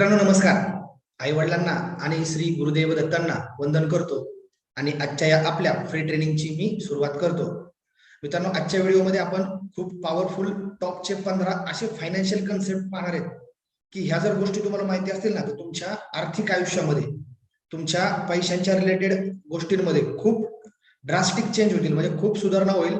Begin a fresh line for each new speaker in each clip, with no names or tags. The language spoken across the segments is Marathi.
मित्रांनो नमस्कार. आई वडिलांना आणि श्री गुरुदेव दत्तांना वंदन करतो आणि आजच्या या आपल्या फ्री ट्रेनिंगची मी सुरुवात करतो. मित्रांनो आजच्या व्हिडिओमध्ये आपण खूप पॉवरफुल टॉपचे पंधरा असे फायनान्शियल कन्सेप्ट पाहणार आहेत. की ह्या जर गोष्टी तुम्हाला माहिती असतील ना तर तुमच्या आर्थिक आयुष्यामध्ये तुमच्या पैशांच्या रिलेटेड गोष्टींमध्ये खूप ड्रास्टिक चेंज होतील म्हणजे खूप सुधारणा होईल.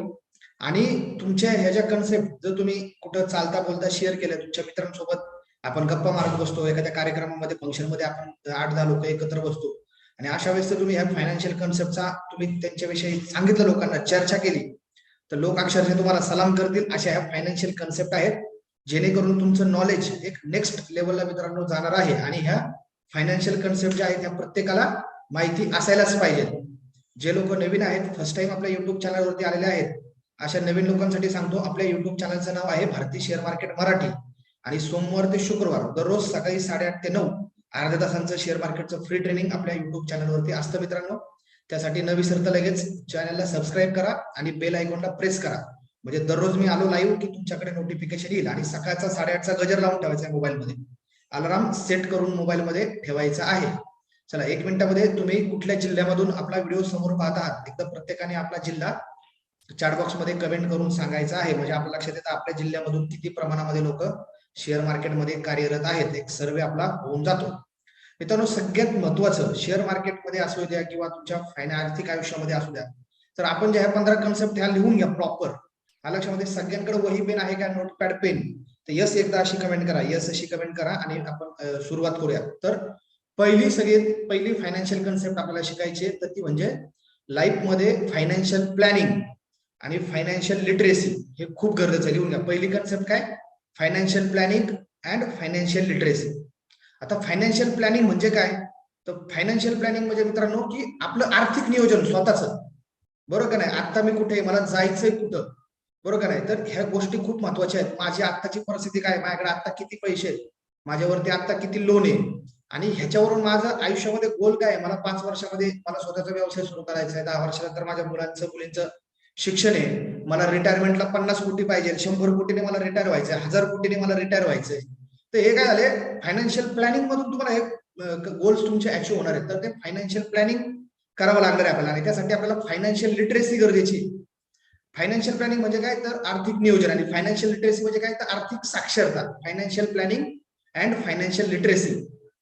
आणि तुमच्या ह्या ज्या कन्सेप्ट जर तुम्ही कुठं चालता बोलता शेअर केल्या तुमच्या मित्रांसोबत आपण गप्पा मारत बसतो एखाद्या कार्यक्रमामध्ये फंक्शनमध्ये आपण आठ दहा लोक एकत्र बसतो. आणि अशा वेळेस तुम्ही ह्या फायनान्शियल कन्सेप्टचा तुम्ही त्यांच्याविषयी सांगितलं लोकांना चर्चा केली. तर लोक अक्षरशः तुम्हाला सलाम करतील अशा ह्या फायनान्शियल कन्सेप्ट आहेत जेणेकरून तुमचं नॉलेज एक नेक्स्ट लेवलला मित्रांनो जाणार आहे. आणि ह्या फायनान्शियल कन्सेप्ट ज्या आहेत ह्या प्रत्येकाला माहिती असायलाच पाहिजे. जे लोक नवीन आहेत फर्स्ट टाइम आपल्या युट्यूब चॅनलवरती आलेले आहेत अशा नवीन लोकांसाठी सांगतो आपल्या युट्यूब चॅनलचं नाव आहे भारतीय शेअर मार्केट मराठी. आणि सोमवार ते शुक्रवार दररोज सकाळी साडेआठ ते नऊ अर्ध्या तासांचं शेअर मार्केटचं फ्री ट्रेनिंग आपल्या युट्यूब चॅनलवरती असतं मित्रांनो. त्यासाठी न विसरता लगेच चॅनलला सबस्क्राईब करा आणि बेल आयकॉनला प्रेस करा. म्हणजे दररोज मी आलो लाईव्ह की तुमच्याकडे नोटिफिकेशन येईल आणि सकाळचा साडेआठचा गजर लावून ठेवायचा आहे मोबाईलमध्ये अलाराम सेट करून मोबाईलमध्ये ठेवायचा आहे. चला एक मिनिटामध्ये तुम्ही कुठल्या जिल्ह्यामधून आपला व्हिडिओ समोर पाहत आहात एकदा प्रत्येकाने आपला जिल्हा चॅटबॉक्समध्ये कमेंट करून सांगायचा आहे. म्हणजे आपल्या लक्षात येतं आपल्या जिल्ह्यामधून किती प्रमाणामध्ये लोक शेअर मार्केटमध्ये कार्यरत आहेत. एक सर्वे आपला होऊन जातो. मित्रांनो सगळ्यात महत्वाचं शेअर मार्केटमध्ये असू द्या किंवा तुमच्या फायना आर्थिक आयुष्यामध्ये असू द्या. तर आपण ज्या ह्या पंधरा कन्सेप्ट ह्या लिहून घ्या प्रॉपर हा लक्षामध्ये सगळ्यांकडे वही पेन आहे का? नोटपॅड पेन तर यस एकदा अशी कमेंट करा. यस अशी कमेंट करा आणि आपण सुरुवात करूया. तर पहिली सगळी पहिली फायनान्शियल कन्सेप्ट आपल्याला शिकायची तर ती म्हणजे लाईफमध्ये फायनान्शियल प्लॅनिंग आणि फायनान्शियल लिटरेसी हे खूप गरजेचं आहे. लिहून घ्या. पहिली कन्सेप्ट काय? Financial planning and financial literacy आता फायनान्शियल प्लॅनिंग म्हणजे काय? तर फायनान्शियल प्लॅनिंग म्हणजे मित्रांनो की आपलं आर्थिक नियोजन स्वतःच. बरोबर का नाही? आता मी कुठे मला जायचंय कुठं? बरोबर का नाही? तर ह्या गोष्टी खूप महत्त्वाच्या आहेत. माझी आत्ताची परिस्थिती काय? माझ्याकडे आता किती पैसे आहेत? माझ्यावरती आता किती लोन आहे? आणि ह्याच्यावरून माझं आयुष्यामध्ये गोल काय मला पाच वर्षामध्ये मला स्वतःचा व्यवसाय सुरू करायचा आहे. दहा वर्षानंतर माझ्या मुलांचं मुलींचं शिक्षण आहे. मला रिटायरमेंटला पन्नास कोटी पाहिजे शंभर कोटीने मला रिटायर व्हायचंय हजार कोटीने मला रिटायर व्हायचंय. तर हे काय झाले फायनान्शियल प्लॅनिंग मधून तुम्हाला हे गोल्स तुमचे अचीव होणार आहेत. तर ते फायनान्शियल प्लॅनिंग करावं लागणार आहे आपल्याला. आणि त्यासाठी आपल्याला फायनान्शियल लिटरेसी गरजेची फायनान्शियल प्लॅनिंग म्हणजे काय? तर आर्थिक नियोजन. आणि फायनान्शियल लिटरेसी म्हणजे काय? तर आर्थिक साक्षरता. Financial planning and financial literacy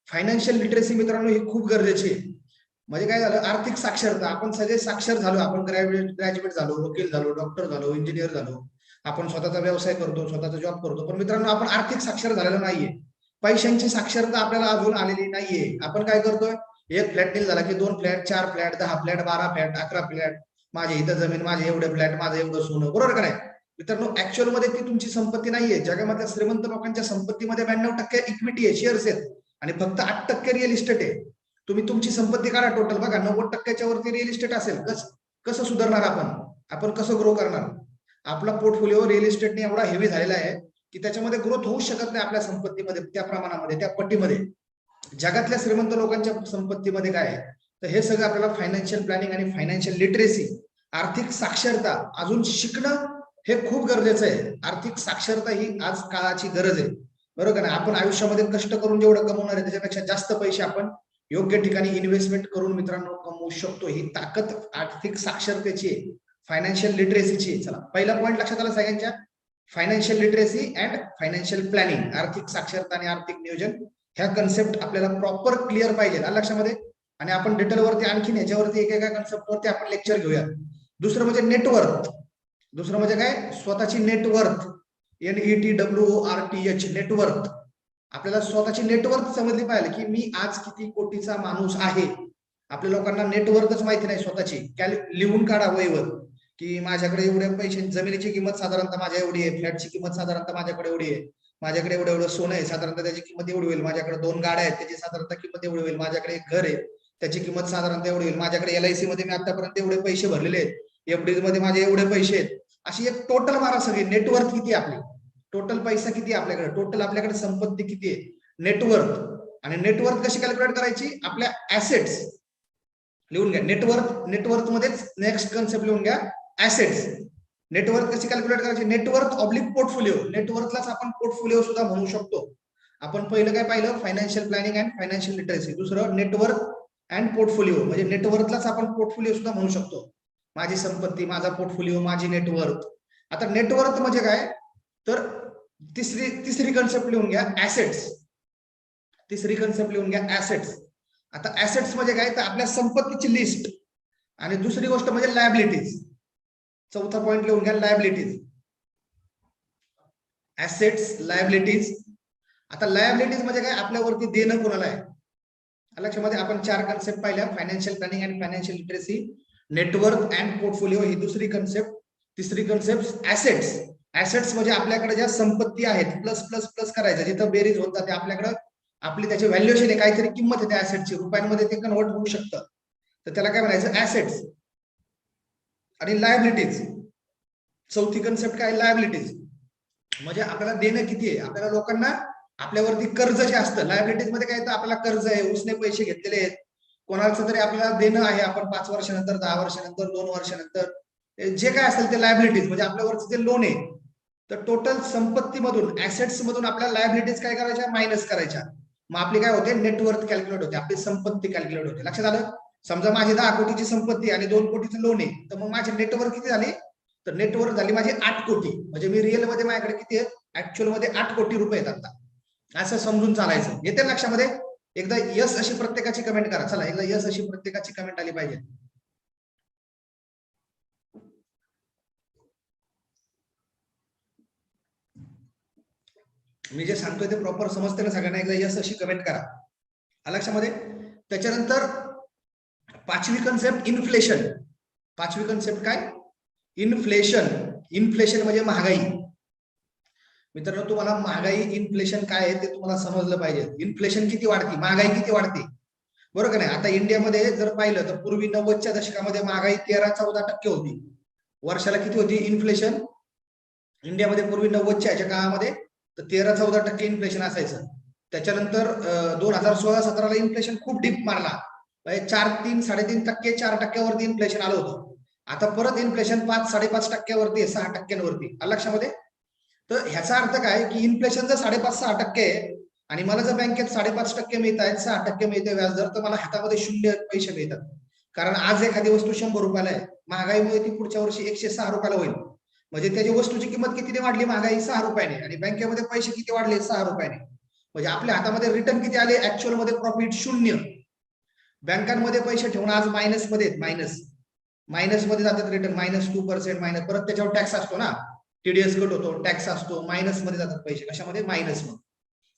financial literacy मित्रांनो ही खूप गरजेची आहे. म्हणजे काय झालं? आर्थिक साक्षरता आपण सगळे साक्षर झालो आपण ग्रॅज्युएट ग्रॅज्युएट झालो वकील झालो डॉक्टर झालो इंजिनियर झालो. आपण स्वतःचा व्यवसाय करतो स्वतःचा जॉब करतो. पण मित्रांनो आपण आर्थिक साक्षर झालेलो नाहीये. पैशांची साक्षरता आपल्याला अजून आलेली नाहीये. आपण काय करतोय? एक फ्लॅट डील झाला की दोन फ्लॅट चार फ्लॅट दहा फ्लॅट बारा फ्लॅट अकरा फ्लॅट माझे इथं जमीन माझे एवढे फ्लॅट माझं एवढं सोनं. बरोबर का नाही? मित्रांनो ऍक्च्युअलमध्ये ती तुमची संपत्ती नाहीये. जगामधल्या श्रीमंत लोकांच्या संपत्तीमध्ये ब्याण्णव टक्के इक्विटी आहे शेअर्स आहेत. आणि फक्त आठ टक्के रिअल इस्टेट आहे. तुम्ही तुमची संपत्ती काढा टोटल बघा नव्वद टक्क्याच्या वरती रिअल इस्टेट असेल कस कसं सुधारणार आपण? आपण कसं ग्रो करणार? आपला पोर्टफोलिओ रिअल इस्टेटने एवढा हेवी झालेला आहे की त्याच्यामध्ये ग्रोथ होऊ शकत नाही आपल्या संपत्तीमध्ये त्या प्रमाणामध्ये त्या पट्टीमध्ये जगातल्या श्रीमंत लोकांच्या संपत्तीमध्ये काय आहे? तर हे सगळं आपल्याला फायनान्शियल प्लॅनिंग आणि फायनान्शियल लिटरेसी आर्थिक साक्षरता अजून शिकणं हे खूप गरजेचं आहे. आर्थिक साक्षरता ही आज काळाची गरज आहे. बरोबर ना? आपण आयुष्यामध्ये कष्ट करून जेवढं कमवणार आहे त्याच्यापेक्षा जास्त पैसे आपण योग्य ठिकाणी इन्व्हेस्टमेंट करून मित्रांनो कमवू शकतो. ही ताकद आर्थिक साक्षरतेची आहे. फायनान्शियल लिटरेसीची चला पहिला पॉईंट लक्षात आला सगळ्यांच्या. Financial literacy and financial planning आर्थिक साक्षरता आणि आर्थिक नियोजन ह्या कन्सेप्ट आपल्याला प्रॉपर क्लिअर पाहिजे लक्षामध्ये? आणि आपण डिटेलवरती आणखीन याच्यावरती एका कन्सेप्टवरती आपण लेक्चर घेऊया दुसरं म्हणजे नेटवर्थ दुसरं म्हणजे काय? स्वतःची net worth N E T W R T H net worth आपल्याला स्वतःची नेटवर्क समजली पाहिजे की मी आज किती कोटीचा माणूस आहे. आपल्या लोकांना नेटवर्कच माहिती नाही स्वतःची. लिहून काढा वयवर की माझ्याकडे एवढ्या पैसे जमिनीची किंमत साधारणतः माझ्या एवढी आहे. फ्लॅटची किंमत साधारणतः माझ्याकडे एवढी आहे. माझ्याकडे एवढं एवढं सोनं आहे. साधारणतः त्याची किंमत एवढी होईल. माझ्याकडे दोन गाड्या आहेत. त्याची साधारणतः किंमत एवढी होईल. माझ्याकडे एक घर आहे. त्याची किंमत साधारणतः एवढी होईल. माझ्याकडे एल आय सी मध्ये मी आतापर्यंत एवढे पैसे भरलेले आहेत. एफडी मध्ये माझे एवढे पैसे आहेत. अशी एक टोटल मारा सगळी. नेटवर्क किती आपली? टोटल पैसा किती आपल्याकडे? टोटल आपल्याकडे संपत्ती किती आहे? नेटवर्क आणि नेटवर्क कशी कॅल्क्युलेट करायची? आपल्या ऍसेट्स लिहून घ्या. नेटवर्क नेटवर्क मध्येच नेक्स्ट कन्सेप्ट लिहून घ्या. ऍसेट्स नेटवर्क कशी कॅल्क्युलेट करायची? नेटवर्क ऑब्लिक पोर्टफोलिओ नेटवर्कलाच आपण पोर्टफोलिओ सुद्धा म्हणू शकतो. आपण पहिलं काय पाहिलं? Financial planning and financial literacy दुसरं नेटवर्क अँड पोर्टफोलिओ म्हणजे नेटवर्कलाच आपण पोर्टफोलिओ सुद्धा म्हणू शकतो. माझी संपत्ती माझा पोर्टफोलिओ माझी नेटवर्क आता नेटवर्क म्हणजे काय? तर तिसरी तिसरी कन्सेप्ट लिहून घ्या ऍसेट्स तिसरी कन्सेप्ट लिहून घ्या ऍसेट्स आता ऍसेट्स म्हणजे काय? तर आपल्या संपत्तीची लिस्ट आणि दुसरी गोष्ट म्हणजे लायबिलिटीज चौथा पॉइंट लिहून घ्या लायबिलिटीज ऍसेट्स लायबिलिटीज आता लायबिलिटीज म्हणजे काय? आपल्यावरती देणं कोणाला आहे? लक्षामध्ये आपण चार कन्सेप्ट पाहिल्या. Financial planning and financial literacy network and portfolio ही दुसरी कन्सेप्ट तिसरी कन्सेप्ट ऍसेट्स ऍसेट्स म्हणजे आपल्याकडे ज्या संपत्ती आहेत प्लस प्लस प्लस करायचं जिथं बेरीज होत जाते आपल्याकडे आपली त्याची व्हॅल्युएशन आहे काहीतरी किंमत आहे त्या ऍसेटची रुपयांमध्ये ते कन्वर्ट होऊ शकतं. तर त्याला काय म्हणायचं? ऍसेट्स आणि लायबिलिटीज चौथी कन्सेप्ट काय? लायबिलिटीज म्हणजे आपल्याला देणं किती आहे? आपल्याला लोकांना आपल्यावरती कर्ज जे असतं लायबिलिटीजमध्ये काय तर आपल्याला कर्ज आहे उसने पैसे घेतलेले आहेत. कोणाचं तरी आपल्याला देणं आहे आपण पाच वर्षानंतर दहा वर्षानंतर दोन वर्षानंतर. जे काय असेल ते लायबिलिटीज म्हणजे आपल्यावरचं जे लोन आहे तर टोटल संपत्तीमधून ऍसेट्स मधून आपल्या लायबिलिटीज काय करायच्या? मायनस करायच्या. मग आपली काय होते? नेटवर्थ कॅल्क्युलेट होते. आपली संपत्ती कॅल्क्युलेट होते. लक्षात आलं? समजा माझी दहा कोटीची संपत्ती आणि दोन कोटीचं लोन आहे तर मग माझी नेटवर्क किती झाली? तर नेटवर्क झाली माझी आठ कोटी. म्हणजे मी रिअलमध्ये माझ्याकडे किती आहे? ऍक्च्युअलमध्ये आठ कोटी रुपये आहेत आता. असं समजून चालायचं. येते लक्षामध्ये? एकदा यस अशी प्रत्येकाची कमेंट करा. चला एकदा यस अशी प्रत्येकाची कमेंट आली पाहिजे. मी जे सांगतोय ते प्रॉपर समजते ना सगळ्यांना. एकदा यस अशी कमेंट करा. लक्षामध्ये? त्याच्यानंतर पाचवी कन्सेप्ट इन्फ्लेशन पाचवी कन्सेप्ट काय? इन्फ्लेशन इन्फ्लेशन म्हणजे महागाई. मित्रांनो तुम्हाला महागाई इन्फ्लेशन काय आहे ते तुम्हाला समजलं पाहिजे. इन्फ्लेशन किती वाढते? महागाई किती वाढते? बरोबर नाही? आता इंडियामध्ये जर पाहिलं तर पूर्वी नव्वदच्या दशकामध्ये महागाई तेरा चौदा टक्के होती. वर्षाला किती होती? इन्फ्लेशन इंडियामध्ये पूर्वी नव्वदच्या याच्या काळामध्ये तर तेरा चौदा टक्के इन्फ्लेशन असायचं. त्याच्यानंतर दोन हजार सोळा सतराला इन्फ्लेशन खूप डीप मारला. म्हणजे चार तीन साडेतीन टक्के चार टक्क्यावरती इन्फ्लेशन आलं होतं. आता परत इन्फ्लेशन पाच साडेपाच टक्क्यावरती आहे सहा टक्क्यांवरती. आलं लक्षामध्ये? तर ह्याचा अर्थ काय? की इन्फ्लेशन जर साडेपाच सहा टक्के आहे आणि मला जर बँकेत साडेपाच टक्के मिळत आहेत सहा टक्के मिळते व्याजदर तर मला हातामध्ये शून्य पैसे मिळतात. कारण आज एखादी वस्तू शंभर रुपयाला आहे. महागाईमुळे ती पुढच्या वर्षी एकशे सहा रुपयाला होईल. म्हणजे त्याची वस्तूची किंमत किती वाढली महागाई सहा रुपयाने आणि बँकेमध्ये पैसे किती वाढले सहा रुपयाने. म्हणजे आपल्या हातामध्ये रिटर्न किती आले? ऍक्च्युअलमध्ये प्रॉफिट शून्य. बँकांमध्ये पैसे ठेवून आज मायनसमध्ये मायनस मायनसमध्ये जातात return minus two percent minus परत त्याच्यावर टॅक्स असतो ना? टीडीएस कट होतो टॅक्स असतो मायनसमध्ये जातात पैसे. कशामध्ये? मायनसमध्ये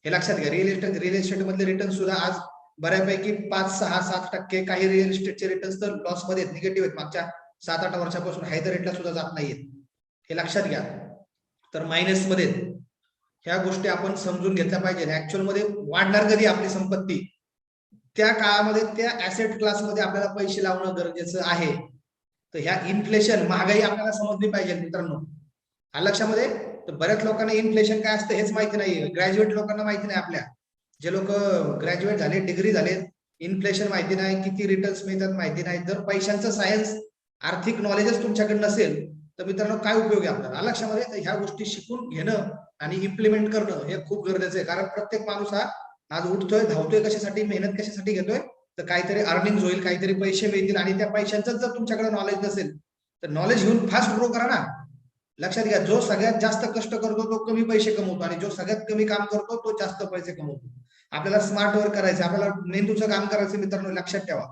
हे लक्षात घ्या रिअल इस्टेट रिअल इस्टेट मधले रिटर्न सुद्धा आज बऱ्यापैकी पाच सहा सात टक्के काही रिअल इस्टेटचे रिटर्न तर लॉसमध्ये निगेटिव्ह आहेत. मागच्या सात आठ वर्षापासून हायदर रेटला सुद्धा जात नाहीयेत. हे लक्षात घ्या. तर मायनसमध्ये ह्या गोष्टी आपण समजून घेतल्या पाहिजे. ऍक्च्युअलमध्ये वाढणार कधी आपली संपत्ती? त्या काळामध्ये त्या ऍसेट क्लासमध्ये आपल्याला पैसे लावणं गरजेचं आहे. तर ह्या इन्फ्लेशन महागाई आपल्याला समजली पाहिजे मित्रांनो. हा लक्षामध्ये तर बऱ्याच लोकांना इन्फ्लेशन काय असतं हेच माहिती नाही ग्रॅज्युएट लोकांना माहिती नाही आपल्या. जे लोक ग्रॅज्युएट झाले डिग्री झाले इन्फ्लेशन माहिती नाही किती रिटर्न्स मिळतात माहिती नाही. जर पैशांचं सायन्स आर्थिक नॉलेजच तुमच्याकडे नसेल तर मित्रांनो काय उपयोग आहे आपल्याला? लक्षामध्ये ह्या गोष्टी शिकून घेणं आणि इम्प्लिमेंट करणं हे खूप गरजेचं आहे. कारण प्रत्येक माणूस हा आज उठतोय धावतोय कशासाठी मेहनत कशासाठी घेतोय? तर काहीतरी अर्निंग होईल काहीतरी पैसे मिळतील आणि त्या पैशांचं जर तुमच्याकडे नॉलेज नसेल तर नॉलेज घेऊन फास्ट ग्रो करा ना. लक्षात घ्या जो सगळ्यात जास्त कष्ट करतो तो कमी पैसे कमवतो आणि जो सगळ्यात कमी काम करतो तो जास्त पैसे कमवतो. आपल्याला स्मार्ट वर्क करायचं आपल्याला मेंदूचं काम करायचं मित्रांनो लक्षात ठेवा.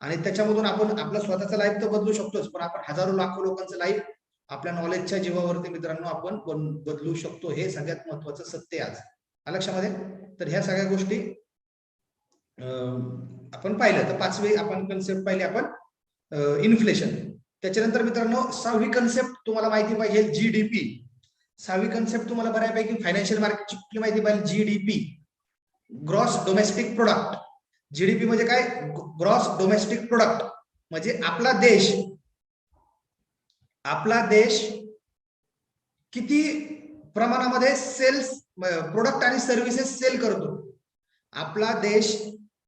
आणि त्याच्यामधून आपण आपलं स्वतःचं लाईफ तर बदलू शकतोच पण आपण हजारो लाखो लोकांचं लाईफ आपल्या नॉलेजच्या जीवावरती मित्रांनो आपण बदलू शकतो हे सगळ्यात महत्वाचं सत्य आज. लक्षामध्ये तर ह्या सगळ्या गोष्टी आपण पाहिलं तर पाचवी आपण कन्सेप्ट पाहिली आपण इन्फ्लेशन त्याच्यानंतर मित्रांनो सहावी कन्सेप्ट तुम्हाला माहिती पाहिजे जीडीपी सहावी कन्सेप्ट तुम्हाला बऱ्यापैकी फायनान्शियल मार्केटची कुठली माहिती पाहिजे? GDP gross domestic product GDP म्हणजे काय? ग्रॉस डोमेस्टिक प्रोडक्ट म्हणजे आपला देश आपला देश किती प्रमाणामध्ये सेल्स प्रोडक्ट आणि सर्व्हिसेस सेल करतो? आपला देश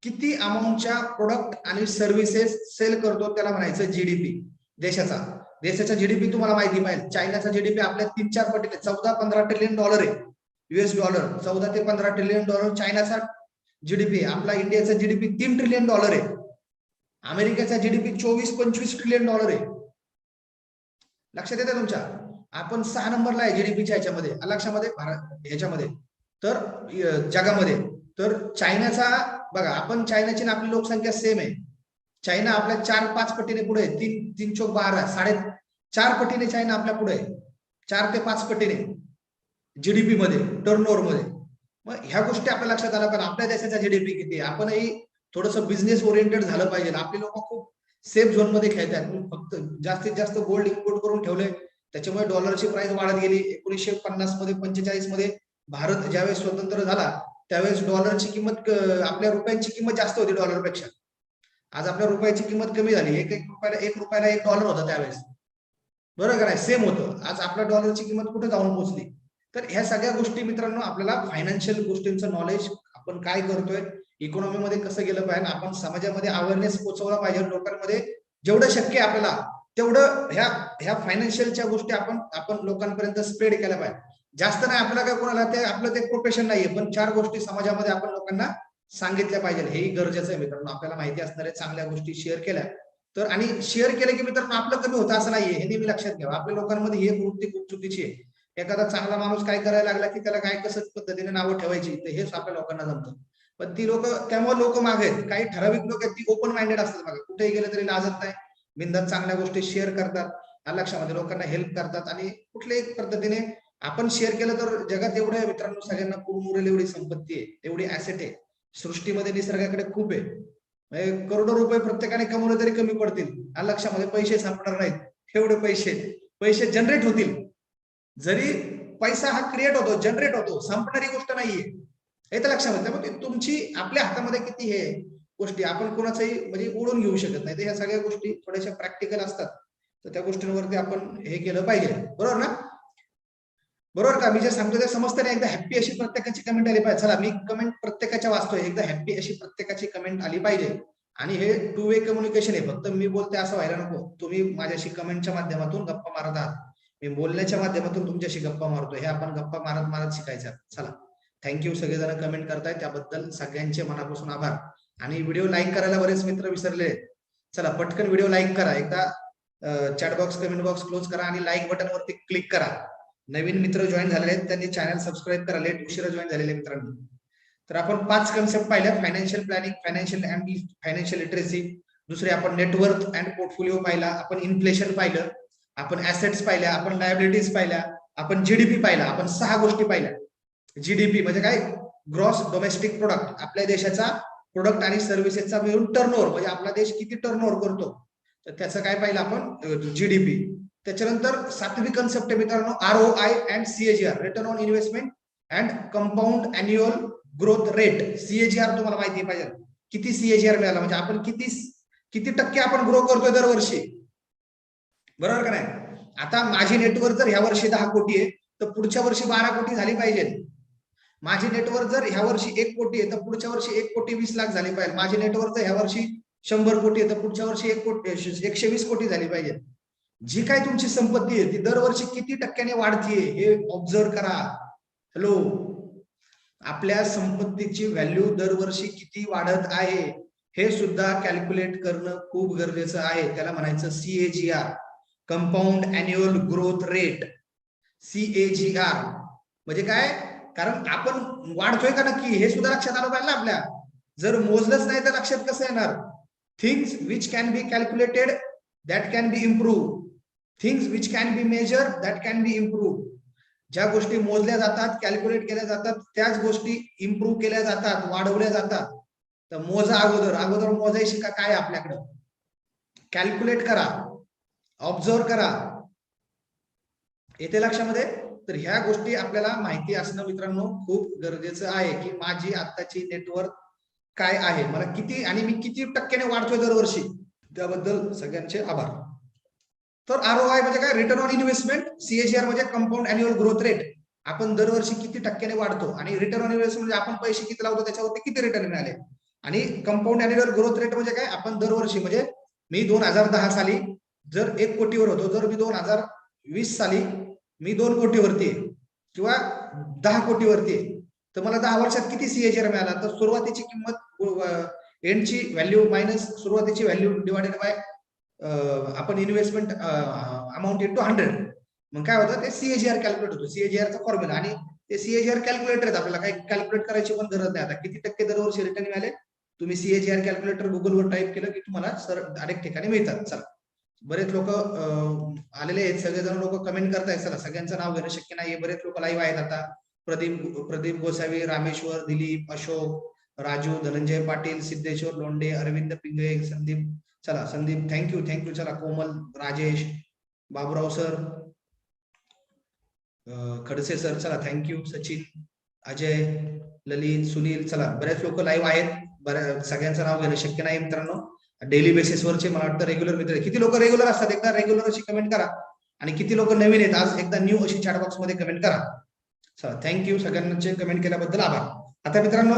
किती अमाऊंटच्या प्रोडक्ट आणि सर्व्हिसेस सेल करतो त्याला म्हणायचं जीडीपी देशाचा. देशाचा जीडीपी तुम्हाला माहिती पाहिजे चायनाचा जीडीपी आपल्या तीन चार पटीने चौदा पंधरा ट्रिलियन डॉलर आहे. युएस डॉलर चौदा ते पंधरा ट्रिलियन डॉलर चायनाचा जीडीपी आपला इंडियाचा जीडीपी तीन ट्रिलियन डॉलर आहे. अमेरिकेचा जीडीपी चोवीस पंचवीस ट्रिलियन डॉलर आहे. लक्षात येते तुमच्या? आपण सहा नंबरला आहे जीडीपीच्या ह्याच्यामध्ये लक्षामध्ये भारत ह्याच्यामध्ये. तर जगामध्ये. तर चायनाचा बघा आपण चायनाची ना आपली लोकसंख्या सेम आहे. चायना आपल्या चार पाच पटीने पुढे आहे. तीन तीन चौक बारा साडे चार पटीने चायना आपल्या पुढे आहे. चार ते पाच पटीने जीडीपी मध्ये टर्नओव्हरमध्ये. मग ह्या गोष्टी आपल्या लक्षात आल्या कारण आपल्या देशाचा जीडीपी किती आहे? आपणही थोडस बिझनेस ओरिएंटेड झालं पाहिजे. आपले लोक खूप सेफ झोनमध्ये खेळतात. फक्त जास्तीत जास्त गोल्ड इम्पोर्ट करून ठेवले. त्याच्यामुळे डॉलरची प्राइस वाढत गेली. एकोणीसशे पन्नासमध्ये पंचेचाळीसमध्ये भारत ज्यावेळेस स्वतंत्र झाला त्यावेळेस डॉलरची किंमत आपल्या रुपयांची किंमत जास्त होती डॉलरपेक्षा आज आपल्या रुपयाची किंमत कमी झाली. एक एक रुपयाला एक रुपयाला एक डॉलर होता त्यावेळेस. बरोबर आहे सेम होतं. आज आपल्या डॉलरची किंमत कुठे जाऊन पोहोचली तर ह्या सगळ्या गोष्टी मित्रांनो आपल्याला फायनान्शियल गोष्टींचं नॉलेज आपण काय करतोय इकॉनॉमी मध्ये कसं गेलं पाहिजे आपण समाजामध्ये अवेअरनेस पोहोचवला पाहिजे. लोकांमध्ये जेवढं शक्य आहे आपल्याला तेवढं ह्या ह्या फायनान्शियलच्या गोष्टी आपण आपण लोकांपर्यंत स्प्रेड केल्या पाहिजे. जास्त नाही आपल्याला काय कोणाला ते आपलं ते प्रोफेशन नाहीये पण चार गोष्टी समाजामध्ये आपण लोकांना सांगितल्या पाहिजे. हेही गरजेचं आहे मित्रांनो. आपल्याला माहिती असणाऱ्या चांगल्या गोष्टी शेअर केल्या. तर आणि शेअर केलं की मित्रांनो आपलं कमी होतं असं नाहीये. हे नेहमी लक्षात घ्यावं आपल्या लोकांमध्ये ही वृत्ती खूप चुकीची आहे. एखादा चांगला माणूस काय करायला लागला की त्याला काय कसं पद्धतीने नावं ठेवायची तर हेच आपल्या लोकांना जमतं. पण ती लोक त्यामुळे लोक मागे आहेत. काही ठराविक लोक आहेत ती ओपन माइंडेड असतात मागे कुठेही गेले तरी लाजत नाही. बिंदात चांगल्या गोष्टी शेअर करतात. या लक्षामध्ये लोकांना हेल्प करतात. आणि कुठल्याही पद्धतीने आपण शेअर केलं तर जगात एवढ्या मित्रांनो सगळ्यांना पूर्ण उरेल एवढी संपत्ती आहे. एवढी ऍसेट आहे. सृष्टीमध्ये निसर्गाकडे खूप आहे. म्हणजे करोडो रुपये प्रत्येकाने कमवले तरी कमी पडतील. या लक्षामध्ये पैसे संपणार नाहीत. एवढे पैसे पैसे जनरेट होतील. जरी पैसा हा क्रिएट होतो जनरेट होतो. संपणारी गोष्ट नाहीये. हे तर लक्षामध्ये त्यामुळे तुमची आपल्या हातामध्ये किती हे गोष्टी आपण कोणाचंही म्हणजे ओढून घेऊ शकत नाही. तर ह्या सगळ्या गोष्टी थोड्याशा प्रॅक्टिकल असतात. तर त्या गोष्टींवरती आपण हे केलं पाहिजे. बरोबर ना? बरोबर का? मी जे सांगतो ते समजताना एकदा हॅप्पी अशी प्रत्येकाची कमेंट आली पाहिजे. चला मी कमेंट प्रत्येकाच्या वाचतोय. एकदा हॅप्पी अशी प्रत्येकाची कमेंट आली पाहिजे. आणि हे टू वे कम्युनिकेशन आहे. फक्त मी बोलते असं व्हायला नको. तुम्ही माझ्याशी कमेंटच्या माध्यमातून गप्पा मारत आहात. मी बोलण्याच्या माध्यमातून तुमच्याशी गप्पा मारतो हे आपण गप्पा मारत मारत शिकायचं. चला. थँक्यू सगळेजण कमेंट करताय. त्याबद्दल सगळ्यांचे मनापासून आभार. आणि व्हिडिओ लाईक करायला बरेच मित्र विसरले. चला पटकन व्हिडिओ लाईक करा. एकदा chat box comment box close करा आणि लाईक बटन वरती क्लिक करा. नवीन मित्र जॉईन झालेले आहेत. त्यांनी चॅनल सबस्क्राईब करा. लेट उशिरा जॉईन झालेले मित्रांनो. तर आपण पाच कन्सेप्ट पाहिल्या financial planning financial and financial literacy दुसरे आपण नेटवर्थ अँड पोर्टफोलिओ पाहिला. आपण इन्फ्लेशन पाहिलं. आपण ऍसेट्स पाहिल्या. आपण लायबिलिटीज पाहिल्या. आपण जीडीपी पाहिला. आपण सहा गोष्टी पाहिल्या. जीडीपी म्हणजे काय? ग्रॉस डोमेस्टिक प्रोडक्ट आपल्या देशाचा प्रोडक्ट आणि सर्व्हिसेसचा मिळून टर्नओव्हर म्हणजे आपला देश किती टर्नओव्हर करतो? तर त्याचं काय पाहिलं आपण? जीडीपी त्याच्यानंतर सातवी कन्सेप्ट आहे मित्रांनो R O I and CAGR return on investment and compound annual growth rate CAGR तुम्हाला माहिती पाहिजे. किती सीएजीआर मिळाला? म्हणजे आपण किती किती टक्के आपण ग्रो करतोय दरवर्षी? बरोबर का नाही? आता माझी नेटवर्क जर ह्या वर्षी दहा कोटी आहे तर पुढच्या वर्षी बारा कोटी झाली पाहिजे माझी नेटवर्क जर ह्या वर्षी एक कोटी आहे तर पुढच्या वर्षी एक कोटी वीस लाख झाली पाहिजे. माझे नेटवर्क जर ह्या वर्षी शंभर कोटी आहे तर पुढच्या वर्षी एक कोटी एकशे वीस कोटी झाली पाहिजे. जी काय तुमची संपत्ती आहे ती दरवर्षी किती टक्क्याने वाढतीये हे ऑब्झर्व करा. हॅलो आपल्या संपत्तीची व्हॅल्यू दरवर्षी किती वाढत आहे हे सुद्धा कॅल्क्युलेट करणं खूप गरजेचं आहे. त्याला म्हणायचं CAGR compound annual growth rate CAGR म्हणजे काय? कारण आपण वाढतोय का नक्की? हे सुद्धा लक्षात आलं पाहिजे आपल्या. जर मोजलंच नाही तर लक्षात कसं येणार? Things which can be calculated that can be improve things which can be measure that can be improve ज्या गोष्टी मोजल्या जातात कॅल्क्युलेट केल्या जातात त्याच गोष्टी इम्प्रूव्ह केल्या जातात वाढवल्या जातात. तर मोजा अगोदर. अगोदर मोजायची का काय आपल्याकडं? कॅल्क्युलेट करा. ऑब्झर्व करा. येते लक्षामध्ये? तर ह्या गोष्टी आपल्याला माहिती असणं मित्रांनो खूप गरजेचं आहे की माझी आत्ताची नेटवर्क काय आहे? मला किती आणि मी किती टक्क्याने वाढतोय दरवर्षी? त्याबद्दल सगळ्यांचे आभार. तर आर ओ आय म्हणजे काय? रिटर्न ऑन इन्व्हेस्टमेंट सीएजीआर म्हणजे कंपाऊंड अॅन्युअल ग्रोथ रेट आपण दरवर्षी किती टक्क्याने वाढतो? आणि रिटर्न ऑन इन्व्हेस्टमेंट म्हणजे आपण पैसे किती लावतो? त्याच्यावरती किती रिटर्न मिळाले? आणि कंपाऊंड अॅन्युअल ग्रोथ रेट म्हणजे काय? आपण दरवर्षी म्हणजे मी दोन हजार दहा साली जर एक कोटीवर होतो जर मी दोन हजार वीस साली मी दोन कोटीवरती आहे. किंवा दहा कोटीवरती आहे. तर मला दहा वर्षात किती सीएचआर मिळाला? तर सुरुवातीची किंमत एंडची व्हॅल्यू मायनस सुरुवातीची व्हॅल्यू डिवायडेड बाय आपण इन्व्हेस्टमेंट अमाऊंट इंटू हंड्रेड मग काय होतं? ते सीएजीआर कॅल्क्युलेट होतो. सीएजीआरचा फॉर्म्युला आणि ते सीएजीआर कॅल्क्युलेटर आहेत. आपल्याला काही कॅल्क्युलेट करायची पण गरज नाही आता. किती टक्के दरवर्षी रिटर्न मिळाले? तुम्ही सीएजीआर कॅल्क्युलेटर गुगलवर टाईप केलं की तुम्हाला सर अनेक ठिकाणी मिळतात. चला. बरेच लोक आलेले आहेत. सगळेजण लोक कमेंट करतायत. चला सगळ्यांचं नाव घेणं शक्य नाही बरेच लोक लाईव्ह आहेत आता. प्रदीप प्रदीप गोसावी रामेश्वर दिलीप अशोक राजू धनंजय पाटील सिद्धेश्वर लोंडे अरविंद पिंगळे संदीप. चला Sandeep thank you thank you चला कोमल राजेश बाबुराव सर खडसे सर चला थँक्यू सचिन अजय ललित सुनील. चला बरेच लोक लाईव्ह आहेत. बऱ्या सगळ्यांचं नाव घेणं शक्य नाही मित्रांनो. डेली बेसिसवरचे मला वाटतं रेग्युलर मित्र किती लोक रेग्युलर असतात? एकदा रेग्युलर अशी कमेंट करा. आणि किती लोक नवीन आहेत? आज एकदा न्यू अशी चॅट बॉक्समध्ये कमेंट करा. चला थँक्यू सगळ्यांचे कमेंट केल्याबद्दल आभार. आता मित्रांनो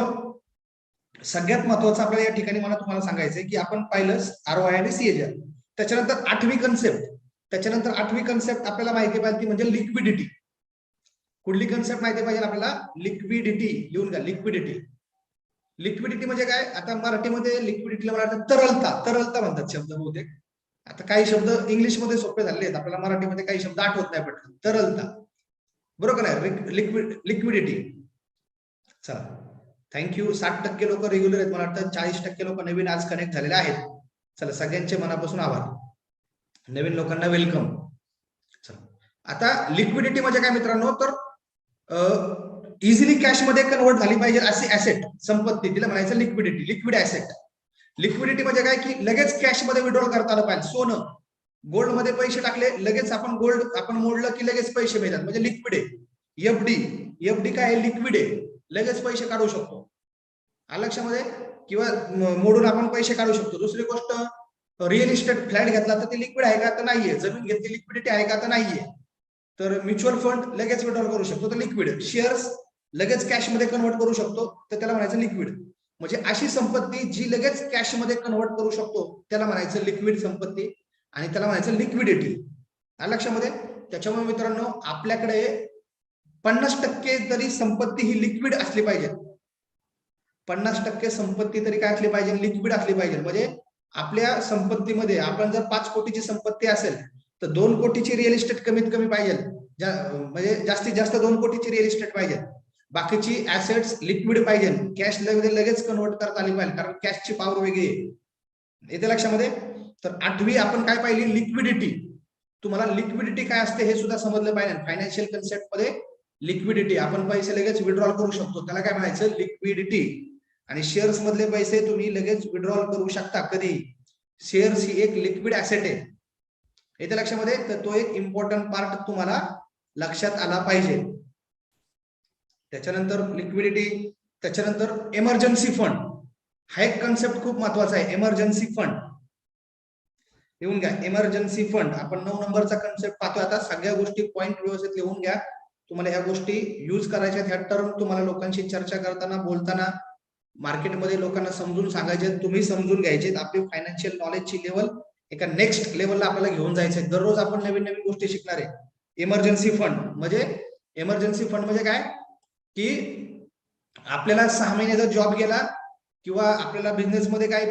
सगळ्यात महत्वाचं आपल्याला या ठिकाणी मला तुम्हाला सांगायचंय की आपण पाहिलं आर आय आणि सीएजर त्याच्यानंतर आठवी कन्सेप्ट त्याच्यानंतर आठवी कन्सेप्ट आपल्याला माहिती पाहिजे ती म्हणजे लिक्विडिटी कुठली कन्सेप्ट माहिती पाहिजे आपल्याला? लिक्विडिटी लिहून घ्या लिक्विडिटी लिक्विडिटी म्हणजे काय? आता मराठीमध्ये लिक्विडिटीला मला वाटतं तरलता. तरलता म्हणतात शब्द बहुतेक. आता काही शब्द इंग्लिशमध्ये सोपे झाले आहेत. आपल्याला मराठीमध्ये काही शब्द आठवत नाही पटकन. तरलता. बरोबर आहे? लिक्विड लिक्विडिटी चला. थँक्यू साठ टक्के लोक रेग्युलर आहेत मला वाटतं. चाळीस टक्के लोक नवीन आज कनेक्ट झालेले आहेत. चला सगळ्यांचे मनापासून आभार. नवीन लोकांना वेलकम चला. आता लिक्विडिटी म्हणजे काय मित्रांनो? तर इझिली कॅशमध्ये कन्वर्ट झाली पाहिजे असे ऍसेट संपत्ती. तिला म्हणायचं लिक्विडिटी लिक्विड ऍसेट लिक्विडिटी म्हणजे काय? की लगेच कॅशमध्ये विड्रॉल करता आलं पाहिजे. सोनं. गोल्डमध्ये पैसे टाकले लगेच आपण गोल्ड आपण मोडलं की लगेच पैसे मिळतात. म्हणजे लिक्विड आहे. एफडी एफडी काय आहे? लिक्विड आहे. लगेच पैसे काढू शकतो. आलं लक्षामध्ये? किंवा मोडून आपण पैसे काढू शकतो. दुसरी गोष्ट रिअल इस्टेट फ्लॅट घेतला तर ते लिक्विड आहे का? तर नाहीये. जमीन घेतली लिक्विडिटी आहे का? तर नाहीये. तर म्युच्युअल फंड लगेच विड्रॉल करू शकतो. तर लिक्विड शेअर्स लगेच कॅशमध्ये कन्वर्ट करू शकतो तर त्याला म्हणायचं लिक्विड म्हणजे अशी संपत्ती जी लगेच कॅशमध्ये कन्वर्ट करू शकतो त्याला म्हणायचं लिक्विड संपत्ती आणि त्याला म्हणायचं लिक्विडिटी लक्षामध्ये त्याच्यामुळे मित्रांनो आपल्याकडे पन्नास टक्के तरी संपत्ती ही लिक्विड असली पाहिजे पन्नास टक्के संपत्ती तरी काय असली पाहिजे? लिक्विड असली पाहिजे. म्हणजे आपल्या संपत्तीमध्ये आपण जर पाच कोटीची संपत्ती असेल तर दोन कोटीची रिअल इस्टेट कमीत कमी पाहिजे. जा- म्हणजे जास्तीत जास्त दोन कोटीची रिअल इस्टेट पाहिजे. बाकीची ऍसेट्स लिक्विड पाहिजे. कॅश लगेच कन्वर्ट करता आली पाहिजे कारण कॅशची पॉवर वेगळी आहे. येते लक्षामध्ये? तर आठवी आपण काय पाहिली? लिक्विडिटी तुम्हाला लिक्विडिटी काय असते हे सुद्धा समजलं पाहिजे. फायनान्शियल कन्सेप्टमध्ये लिक्विडिटी आपण पैसे लगेच विड्रॉल करू शकतो. त्याला काय म्हणायचं? लिक्विडिटी आणि शेअर्स मधले पैसे तुम्ही लगेच विड्रॉल करू शकता. कधी? शेअर्स ही एक लिक्विड ऍसेट आहे. येते लक्षामध्ये? तर तो एक इम्पॉर्टंट पार्ट तुम्हाला लक्षात आला पाहिजे. त्याच्यानंतर लिक्विडिटी त्याच्यानंतर एमर्जन्सी फंड हा एक कन्सेप्ट खूप महत्त्वाचा आहे एमर्जन्सी फंड लिहून घ्या एमर्जन्सी फंड आपण नऊ नंबरचा कन्सेप्ट पाहतोय आता. सगळ्या गोष्टी पॉईंट व्यवस्थित लिहून घ्या. तुम्हाला ह्या गोष्टी युज करायच्या ह्या टर्म तुम्हाला लोकांशी चर्चा करताना बोलताना मार्केटमध्ये लोकांना समजून सांगायचे तुम्ही समजून घ्यायचे आपली फायनान्शियल नॉलेजची लेवल एका नेक्स्ट लेवलला आपल्याला घेऊन जायचंय दररोज आपण नवीन नवीन गोष्टी शिकणार आहे. इमर्जन्सी फंड म्हणजे इमर्जन्सी फंड म्हणजे काय? की आपल्याला सहा महिन्याचा जॉब गेला किंवा आपल्याला बिझनेस मध्ये काही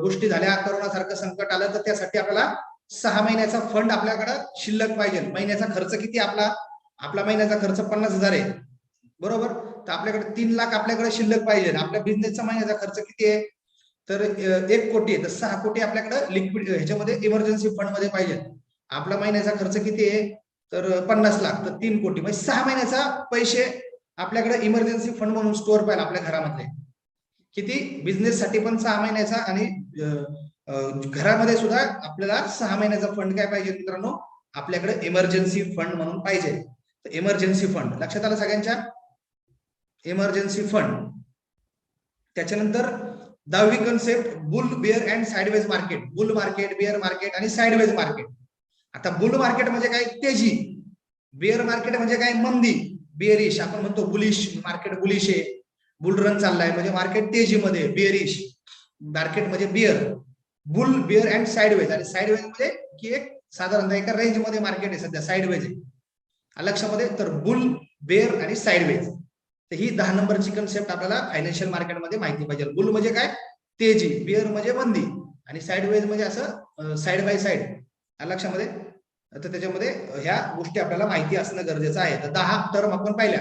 गोष्टी झाल्या करोनासारखं संकट आलं तर त्यासाठी आपल्याला सहा महिन्याचा फंड आपल्याकडे शिल्लक पाहिजे. महिन्याचा खर्च किती आपला? आपला महिन्याचा खर्च पन्नास हजार आहे. बरोबर? तर आपल्याकडे तीन लाख आपल्याकडे शिल्लक पाहिजे. आपल्या बिझनेसचा महिन्याचा खर्च किती आहे? तर एक कोटी आहे. तर सहा कोटी आपल्याकडे लिक्विड ह्याच्यामध्ये इमर्जन्सी फंडमध्ये पाहिजे. आपला महिन्याचा खर्च किती आहे? तर पन्नास लाख. तर तीन कोटी. म्हणजे सहा महिन्याचा पैसे आपल्याकडे इमर्जन्सी फंड म्हणून स्टोअर पाहिजे आपल्या घरामध्ये. किती? बिझनेस साठी पण सहा महिन्याचा आणि घरामध्ये सुद्धा आपल्याला सहा महिन्याचा फंड काय पाहिजे मित्रांनो? आपल्याकडे इमर्जन्सी फंड म्हणून पाहिजे. इमर्जन्सी फंड लक्षात आलं सगळ्यांच्या? इमर्जन्सी फंड त्याच्यानंतर दहावी concept bull bear and sideways market bull market bear market आणि साइडवेज मार्केट आता बुल मार्केट म्हणजे काय? तेजी. बिअर मार्केट म्हणजे काय? मंदी. बिअरिश आपण म्हणतो बुलिश मार्केट बुलिश आहे. बुल रन चाललाय म्हणजे मार्केट तेजीमध्ये बिअरिश. मार्केट म्हणजे bear. Bull bear and sideways आणि साईडवेज म्हणजे की एक साधारणतः एका रेंजमध्ये मार्केट आहे सध्या साइडवेज आहे. लक्षामध्ये तर बुल बेअर आणि साईडवेज तर ही दहा नंबरची कन्सेप्ट आपल्याला फायनान्शियल मार्केटमध्ये माहिती पाहिजे. बुल म्हणजे काय? तेजी. बिअर म्हणजे मंदी. आणि साईडवेज म्हणजे असं साईड बाय साईड लक्षामध्ये तर त्याच्यामध्ये ह्या गोष्टी आपल्याला माहिती असणं गरजेचं आहे. तर दहा टर्म आपण पाहिल्या.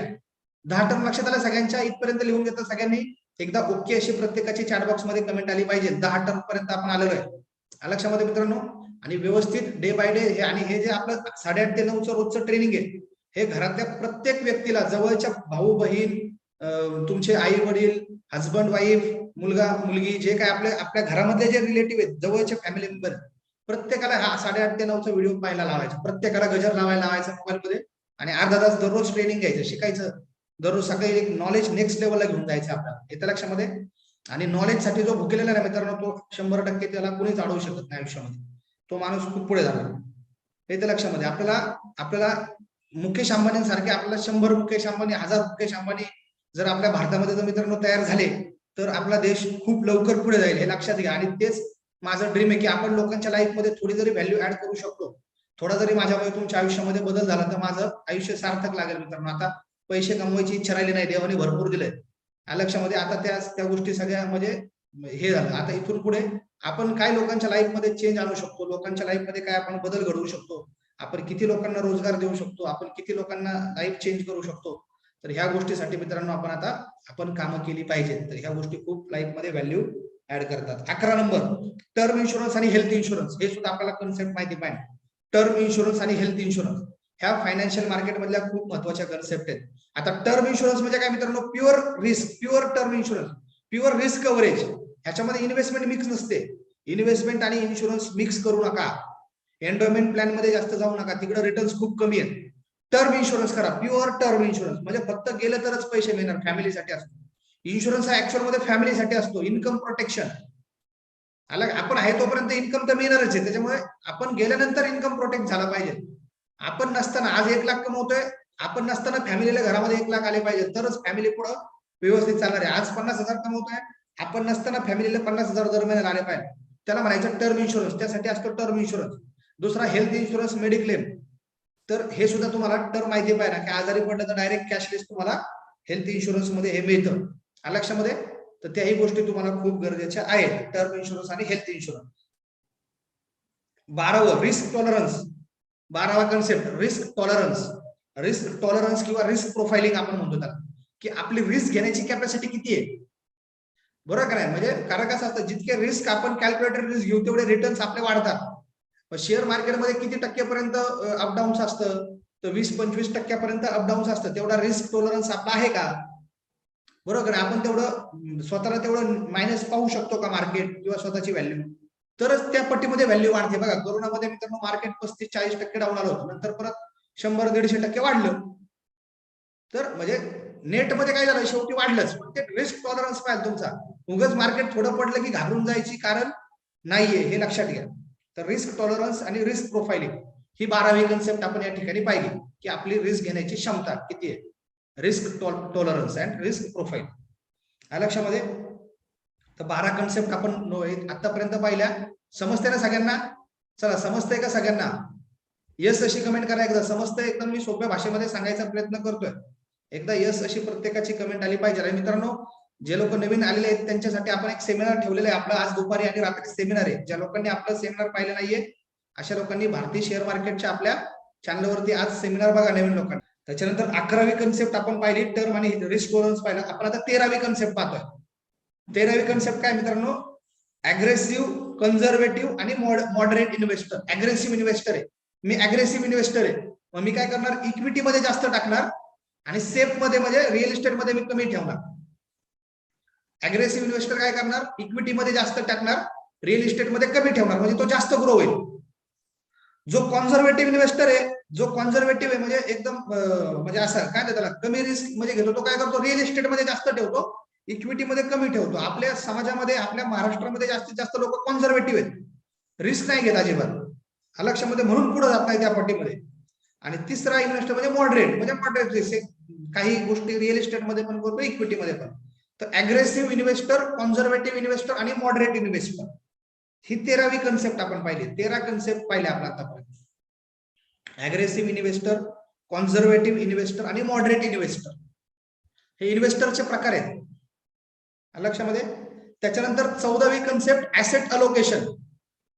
दहा टर्म लक्षात आल्या सगळ्यांच्या इथपर्यंत लिहून घेतात सगळ्यांनी एकदा ओके अशी प्रत्येकाची चॅटबॉक्समध्ये कमेंट आली पाहिजे. दहा टर्म पर्यंत आपण आलेलो आहे. लक्षामध्ये मित्रांनो आणि व्यवस्थित डे बाय डे हे आणि हे जे आपलं साडेआठ ते नऊचं रोजचं ट्रेनिंग आहे हे घरातल्या प्रत्येक व्यक्तीला जवळच्या भाऊ बहीण तुमचे आई वडील हजबंड वाईफ मुलगा मुलगी जे काय आपल्या आपल्या घरामधले जे रिलेटिव्ह आहेत जवळचे फॅमिली मेंबर प्रत्येकाला हा साडेआठ ते नऊचा व्हिडिओ पाहायला लावायचा. प्रत्येकाला गजर लावायला लावायचा मोबाईल मध्ये. आणि अर्धा तास दररोज ट्रेनिंग घ्यायचं शिकायचं. दररोज सकाळी एक नॉलेज नेक्स्ट लेवलला घेऊन जायचं आपल्याला. येत्या लक्षामध्ये आणि नॉलेजसाठी जो भुकेलेला आहे मित्रांनो तो शंभर टक्के त्याला कोणीच अडवू शकत नाही आयुष्यामध्ये. तो माणूस खूप पुढे झाला येत्या लक्षामध्ये आपल्याला आपल्याला मुकेश अंबानीसारखे आपल्याला शंभर मुकेश अंबानी हजार मुकेश अंबानी जर आपल्या भारतामध्ये जर मित्रांनो तयार झाले तर आपला देश खूप लवकर पुढे जाईल हे लक्षात घ्या. आणि तेच माझं ड्रीम आहे की आपण लोकांच्या लाईफमध्ये थोडी जरी व्हॅल्यू ऍड करू शकतो थोडा जरी माझ्यामुळे तुमच्या आयुष्यामध्ये बदल झाला तर माझं आयुष्य सार्थक लागेल मित्रांनो. आता पैसे कमवायची इच्छा राहिली नाही देवाने भरपूर दिले या लक्षामध्ये आता त्या त्या गोष्टी सगळ्या म्हणजे हे झालं. आता इथून पुढे आपण काय लोकांच्या लाईफमध्ये चेंज आणू शकतो? लोकांच्या लाईफमध्ये काय आपण बदल घडवू शकतो? आपण किती लोकांना रोजगार देऊ शकतो? आपण किती लोकांना लाईफ चेंज करू शकतो? तर ह्या गोष्टीसाठी मित्रांनो आपण आता आपण कामं केली पाहिजेत. तर ह्या गोष्टी खूप लाईफमध्ये व्हॅल्यू ऍड करतात. अकरा नंबर टर्म इन्शुरन्स आणि हेल्थ इन्शुरन्स हे सुद्धा आपल्याला कन्सेप्ट माहिती पाहिजे टर्म इन्शुरन्स आणि हेल्थ इन्शुरन्स ह्या फायनान्शियल मार्केट मधल्या खूप महत्त्वाच्या कन्सेप्ट आहेत. आता टर्म इन्शुरन्स म्हणजे काय मित्रांनो? Pure risk pure term insurance pure risk coverage ह्याच्यामध्ये इन्व्हेस्टमेंट मिक्स नसते. इन्व्हेस्टमेंट आणि इन्शुरन्स मिक्स करू नका. एन्डॉयमेंट प्लॅनमध्ये जास्त जाऊ नका. तिकडे रिटर्न्स खूप कमी आहेत. टर्म इन्शुरन्स करा. प्युअर टर्म इन्शुरन्स म्हणजे फक्त गेलं तरच पैसे मिळणार. फॅमिलीसाठी असतो इन्शुरन्स हा ऍक्च्युअलमध्ये फॅमिलीसाठी असतो. इन्कम प्रोटेक्शन आला आपण आहे तोपर्यंत इन्कम तर मिळणारच आहे. त्याच्यामुळे आपण गेल्यानंतर इन्कम प्रोटेक्ट झाला पाहिजे. आपण नसताना आज एक लाख कमवतोय आपण नसताना फॅमिलीला घरामध्ये एक लाख आले पाहिजे. तरच फॅमिली पुढं व्यवस्थित चालणार आहे. आज पन्नास हजार कमवतोय आपण नसताना फॅमिलीला पन्नास हजार दर महिन्याला आले पाहिजे. त्याला म्हणायचं टर्म इन्शुरन्स त्यासाठी असतो टर्म इन्शुरन्स दुसरा हेल्थ इन्शुरन्स मेडिक्लेम तर हे सुद्धा तुम्हाला टर्म माहिती पाहिजे ना की आजारी पडलं तर डायरेक्ट कॅशलेस तुम्हाला हेल्थ इन्शुरन्समध्ये हे मिळतं. लक्षामध्ये? तर त्याही गोष्टी तुम्हाला खूप गरजेच्या आहेत. टर्म इन्शुरन्स आणि हेल्थ इन्शुरन्स बारावं रिस्क टॉलरन्स बारावा concept risk tolerance risk tolerance किंवा रिस्क प्रोफाइलिंग आपण म्हणतो त्याला. की आपली रिस्क घेण्याची कॅपॅसिटी किती आहे? बरोबर का नाही? म्हणजे कारण कसं असतं जितके रिस्क आपण कॅल्क्युलेटेड रिस्क घेऊ तेवढे रिटर्न्स आपले वाढतात. शेअर मार्केटमध्ये किती टक्क्यापर्यंत अपडाऊन्स असतं? तर वीस पंचवीस टक्क्यापर्यंत अपडाऊन्स असतं. तेवढा रिस्क टॉलरन्स आपला आहे का? बरोबर? आहे आपण तेवढं स्वतःला तेवढं मायनस पाहू शकतो का मार्केट किंवा स्वतःची व्हॅल्यू तरच त्या पट्टीमध्ये व्हॅल्यू वाढते. बघा कोरोनामध्ये मित्रांनो मार्केट पस्तीस चाळीस टक्के डाऊन आलं होतं. नंतर परत शंभर दीडशे टक्के वाढलं. तर म्हणजे नेटमध्ये काय झालं? शेवटी वाढलंच. पण ते रिस्क टॉलरन्स पाहिजे तुमचा. उगच मार्केट थोडं पडलं की घाबरून जायची कारण नाहीये हे लक्षात घ्या. तर रिस्क टॉलरन्स आणि रिस्क प्रोफाइलिंग ही बारावी कन्सेप्ट आपण या ठिकाणी पाहिली की आपली रिस्क घेण्याची क्षमता किती आहे. Risk tolerance and risk profile या लक्षामध्ये तर बारा कन्सेप्ट आपण आतापर्यंत पाहिल्या. समजते ना सगळ्यांना? चला समजतंय का सगळ्यांना? यस अशी कमेंट करा एकदा. समजतंय एकदम मी सोप्या भाषेमध्ये सांगायचा प्रयत्न करतोय. एकदा यस अशी प्रत्येकाची कमेंट आली पाहिजे. आणि मित्रांनो जे लोक नवीन आलेले आहेत त्यांच्यासाठी आपण एक सेमिनार ठेवलेलं आहे. आपलं आज दुपारी आणि रात्री सेमिनार आहे. ज्या लोकांनी आपलं सेमिनार पाहिलं नाहीये अशा लोकांनी भारतीय शेअर मार्केटच्या आपल्या चॅनलवरती आज सेमिनार बघा नवीन लोकांना. त्याच्यानंतर अकरावी कन्सेप्ट आपण पाहिली टर्म आणि रिस्क टॉलरन्स पाहिला. आपण आता तेरावी कन्सेप्ट पाहतोय. तेरावी कन्सेप्ट काय मित्रांनो? अग्रेसिव्ह कन्झर्वेटिव्ह आणि मॉडरेट इन्व्हेस्टर अग्रेसिव्ह इन्व्हेस्टर आहे. मी अग्रेसिव्ह इन्व्हेस्टर आहे. मग मी काय करणार? इक्विटी मध्ये जास्त टाकणार आणि सेफमध्ये म्हणजे रिअल इस्टेटमध्ये मी कमी ठेवणार. अग्रेसिव्ह इन्व्हेस्टर काय करणार? इक्विटी मध्ये जास्त टाकणार रिअल इस्टेटमध्ये कमी ठेवणार. म्हणजे तो जास्त ग्रो होईल. जो कॉन्झर्वेटिव्ह इन्व्हेस्टर आहे जो कॉन्झर्वेटिव्ह आहे म्हणजे एकदम म्हणजे असं काय त्याला कमी रिस्क म्हणजे घेतो तो काय करतो रिअल इस्टेटमध्ये जास्त ठेवतो इक्विटी मध्ये कमी ठेवतो. आपल्या समाजामध्ये आपल्या महाराष्ट्रामध्ये जास्तीत जास्त लोक कॉन्झर्वेटिव्ह आहेत. रिस्क नाही घेत अजिबात. लक्षामध्ये म्हणून पुढे जात नाही त्या पट्टीमध्ये आणि तिसरा इन्व्हेस्टर म्हणजे मॉडरेट म्हणजे मॉडरेट रिस्क काही गोष्टी रिअल इस्टेटमध्ये पण करतो इक्विटी मध्ये पण. तर अग्रेसिव्ह इन्व्हेस्टर कॉन्झर्वेटिव्ह इन्व्हेस्टर आणि मॉडरेट इन्व्हेस्टर ही तेरावी कन्सेप्ट आपण पाहिली. तेरा कन्सेप्ट पाहिले आपण आतापर्यंत. ॲग्रेसिव्ह इन्व्हेस्टर कॉन्झर्वेटिव्ह इन्व्हेस्टर आणि मॉडरेट इन्व्हेस्टर हे इन्व्हेस्टरचे प्रकार आहेत. लक्षामध्ये? त्याच्यानंतर चौदावी कन्सेप्ट ऍसेट अलोकेशन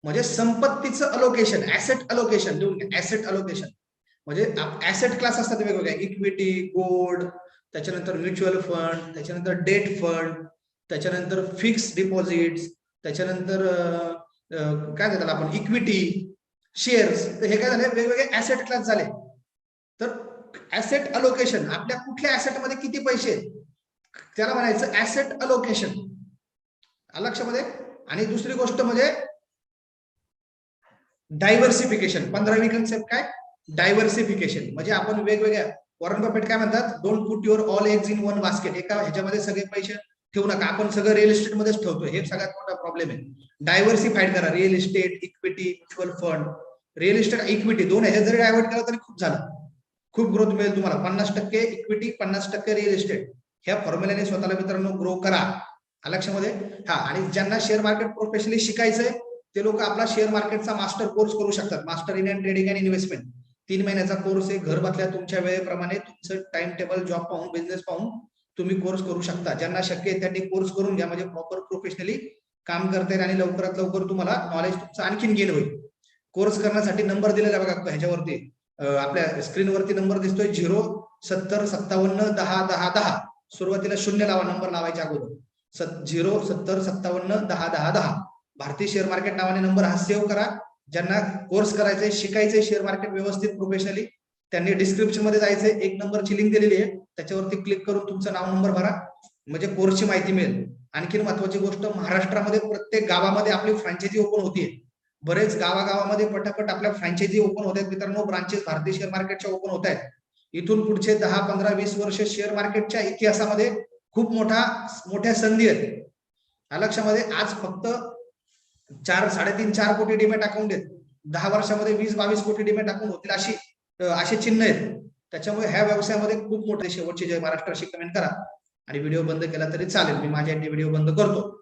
म्हणजे संपत्तीचं अलोकेशन ऍसेट अलोकेशन लिहून ऍसेट अलोकेशन म्हणजे ऍसेट क्लास असतात वेगवेगळे. इक्विटी गोल्ड त्याच्यानंतर म्युच्युअल फंड त्याच्यानंतर डेट फंड त्याच्यानंतर फिक्स डिपॉझिट त्याच्यानंतर काय देतात आपण? Equity shares. तर हे काय झाले? वेगवेगळे ऍसेट क्लास झाले. तर ऍसेट अलोकेशन आपल्या कुठल्या ऍसेटमध्ये मध्ये किती पैसे आहेत? त्याला म्हणायचं ऍसेट अलोकेशन लक्षामध्ये? आणि दुसरी गोष्ट म्हणजे डायव्हर्सिफिकेशन पंधरावी कन्सेप्ट काय? डायव्हर्सिफिकेशन म्हणजे आपण वेगवेगळ्या वॉरन बफेट काय म्हणतात? Don't put your all eggs in one basket एका ह्याच्यामध्ये सगळे पैसे ठेवू नका. आपण सगळं रिअल इस्टेट मध्येच ठेवतो हे सगळ्यात मोठा प्रॉब्लेम आहे. डायव्हर्सिफाईड करा. Real estate equity mutual fund real estate equity दोन ह्याच्यात जरी डायव्हर्ट केलं तरी खूप झालं. खूप ग्रोथ मिळेल तुम्हाला. पन्नास टक्के इक्विटी पन्नास टक्के रिअल इस्टेट ह्या फॉर्म्युल्याने स्वतःला मित्रांनो ग्रो करा. लक्षामध्ये हा आणि ज्यांना शेअर मार्केट प्रोफेशनली शिकायचंय ते लोक आपला शेअर मार्केटचा मास्टर कोर्स करू शकतात. Master in and trading and investment तीन महिन्याचा कोर्स आहे. घर बसल्या तुमच्या वेळेप्रमाणे तुमचं टाइम टेबल जॉब पाहून बिझनेस पाहून तुम्ही कोर्स करू शकता. ज्यांना शक्य आहे त्यांनी कोर्स करून घ्या. म्हणजे प्रॉपर प्रोफेशनली काम करता येईल आणि लवकरात लवकर तुम्हाला नॉलेज तुमचं आणखीन गेन होईल. कोर्स करण्यासाठी नंबर दिलेला आहे बघा ह्याच्यावरती. आपल्या स्क्रीनवरती नंबर दिसतोय झिरो सत्तर सत्तावन्न दहा दहा दहा. सुरुवातीला शून्य लावा नंबर लावायच्या अगोदर. झिरो सत्तर सत्तावन्न दहा दहा दहा. भारतीय शेअर मार्केट नावाने नंबर हा सेव्ह करा. ज्यांना कोर्स करायचे शिकायचे शेअर मार्केट व्यवस्थित प्रोफेशनली त्यांनी डिस्क्रिप्शनमध्ये जायचंय. एक नंबरची लिंक दिलेली आहे. त्याच्यावरती क्लिक करून तुमचं नाव नंबर भरा. म्हणजे कोर्सची माहिती मिळेल. आणखीन महत्वाची गोष्ट महाराष्ट्रामध्ये प्रत्येक गावामध्ये आपली फ्रँचायझी ओपन होतीये. बरेच गावागावामध्ये पटापट आपल्या फ्रँचायझी ओपन होत आहेत. मित्रांनो ब्रांचेस भारतीय शेअर मार्केटच्या ओपन होत आहेत. इथून पुढचे दहा पंधरा वीस वर्ष शेअर मार्केटच्या इतिहासामध्ये खूप मोठा मोठ्या संधी आहेत. या लक्षामध्ये आज फक्त चार साडेतीन चार कोटी डिमेट अकाउंट आहेत. दहा वर्षामध्ये वीस बावीस कोटी डिमेट अकाउंट होतील अशी असे चिन्ह आहेत. त्याच्यामुळे ह्या व्यवसायामध्ये खूप मोठे शेवटचे जय महाराष्ट्र अशी कमेंट करा. आणि व्हिडिओ बंद केला तरी चालेल. मी माझ्या व्हिडिओ बंद करतो.